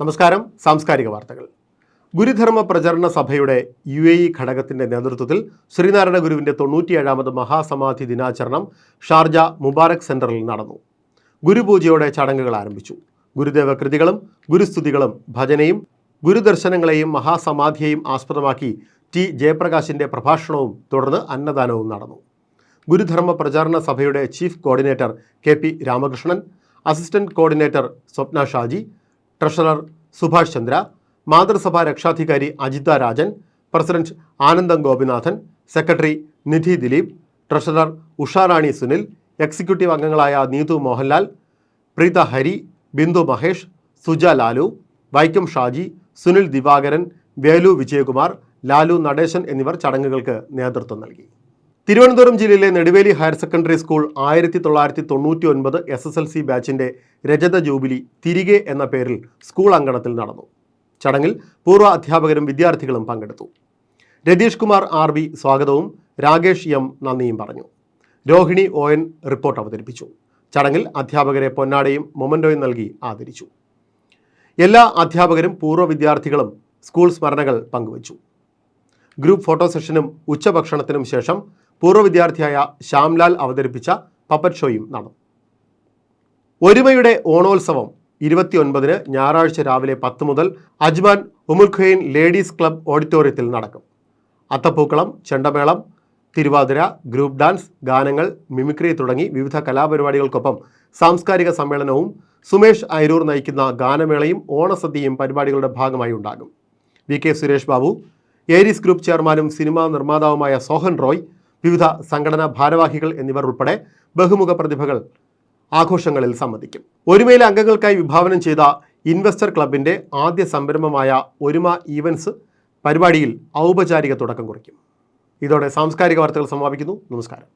നമസ്കാരം. സാംസ്കാരിക വാർത്തകൾ. ഗുരുധർമ്മ പ്രചരണ സഭയുടെ യു എ ഇ ഘടകത്തിന്റെ നേതൃത്വത്തിൽ ശ്രീനാരായണ ഗുരുവിന്റെ തൊണ്ണൂറ്റിയേഴാമത് മഹാസമാധി ദിനാചരണം ഷാർജ മുബാറക് സെന്ററിൽ നടന്നു. ഗുരുപൂജയോടെ ചടങ്ങുകൾ ആരംഭിച്ചു. ഗുരുദേവ കൃതികളും ഗുരുസ്തുതികളും ഭജനയും ഗുരുദർശനങ്ങളെയും മഹാസമാധിയെയും ആസ്പദമാക്കി ടി ജയപ്രകാശിന്റെ പ്രഭാഷണവും തുടർന്ന് അന്നദാനവും നടന്നു. ഗുരുധർമ്മ പ്രചാരണ സഭയുടെ chief coordinator K P Ramakrishnan assistant coordinator Swapna Shaji treasurer Subhash Chandra മാതൃസഭാ രക്ഷാധികാരി Ajitha Rajan president Anandam Gopinathan secretary Nidhi Dilip treasurer Usharani Sunil executive അംഗങ്ങളായ നീതു മോഹൻലാൽ പ്രീത ഹരി ബിന്ദു മഹേഷ് സുജ ലാലു വൈക്കം ഷാജി സുനിൽ ദിവാകരൻ വേലു വിജയകുമാർ ലാലു നടേശൻ എന്നിവർ ചടങ്ങുകൾക്ക് നേതൃത്വം നൽകി. തിരുവനന്തപുരം ജില്ലയിലെ നെടുവേലി ഹയർ സെക്കൻഡറി സ്കൂൾ ആയിരത്തി തൊള്ളായിരത്തി തൊണ്ണൂറ്റി ഒൻപത് എസ് എസ് എൽ സി ബാച്ചിന്റെ രജത ജൂബിലി തിരികെ എന്ന പേരിൽ സ്കൂൾ അങ്കണത്തിൽ നടന്നു. ചടങ്ങിൽ പൂർവ അധ്യാപകരും വിദ്യാർത്ഥികളും പങ്കെടുത്തു. രതീഷ് കുമാർ ആർ ബി സ്വാഗതവും രാകേഷ് എം നന്ദിയും പറഞ്ഞു. രോഹിണി ഒ എൻ റിപ്പോർട്ട് അവതരിപ്പിച്ചു. ചടങ്ങിൽ അധ്യാപകരെ പൊന്നാടയും മൊമന്റോയും നൽകി ആദരിച്ചു. എല്ലാ അധ്യാപകരും പൂർവ വിദ്യാർത്ഥികളും സ്കൂൾ സ്മരണകൾ പങ്കുവച്ചു. ഗ്രൂപ്പ് ഫോട്ടോ സെഷനും ഉച്ചഭക്ഷണത്തിനും ശേഷം പൂർവ വിദ്യാർത്ഥിയായ ശ്യാംലാൽ അവതരിപ്പിച്ച പപ്പറ്റ് ഷോയും നടന്നു. ഒരുമയുടെ ഓണോത്സവം ഇരുപത്തിയൊൻപതിന് ഞായറാഴ്ച രാവിലെ പത്ത് മുതൽ അജ്മാൻ ഉമുൽഖൈൻ ലേഡീസ് ക്ലബ് ഓഡിറ്റോറിയത്തിൽ നടക്കും. അത്തപ്പൂക്കളം ചെണ്ടമേളം തിരുവാതിര ഗ്രൂപ്പ് ഡാൻസ് ഗാനങ്ങൾ മിമിക്രി തുടങ്ങി വിവിധ കലാപരിപാടികൾക്കൊപ്പം സാംസ്കാരിക സമ്മേളനവും സുമേഷ് അയരൂർ നയിക്കുന്ന ഗാനമേളയും ഓണസദ്യയും പരിപാടികളുടെ ഭാഗമായി ഉണ്ടാകും. V K Suresh Babu Aries group ചെയർമാനും സിനിമാ നിർമ്മാതാവുമായ സോഹൻ റോയ് വിവിധ സംഘടനാ ഭാരവാഹികൾ എന്നിവർ ഉൾപ്പെടെ ബഹുമുഖ പ്രതിഭകൾ ആഘോഷങ്ങളിൽ സംബന്ധിക്കും. ഒരുമയിലെ അംഗങ്ങൾക്കായി വിഭാവനം ചെയ്ത ഇൻവെസ്റ്റർ ക്ലബിന്റെ ആദ്യ സംരംഭമായ ഒരുമ ഈവൻസ് പരിപാടിയിൽ ഔപചാരിക തുടക്കം കുറിക്കും. ഇതോടെ സാംസ്കാരിക വാർത്തകൾ സമാപിക്കുന്നു. നമസ്കാരം.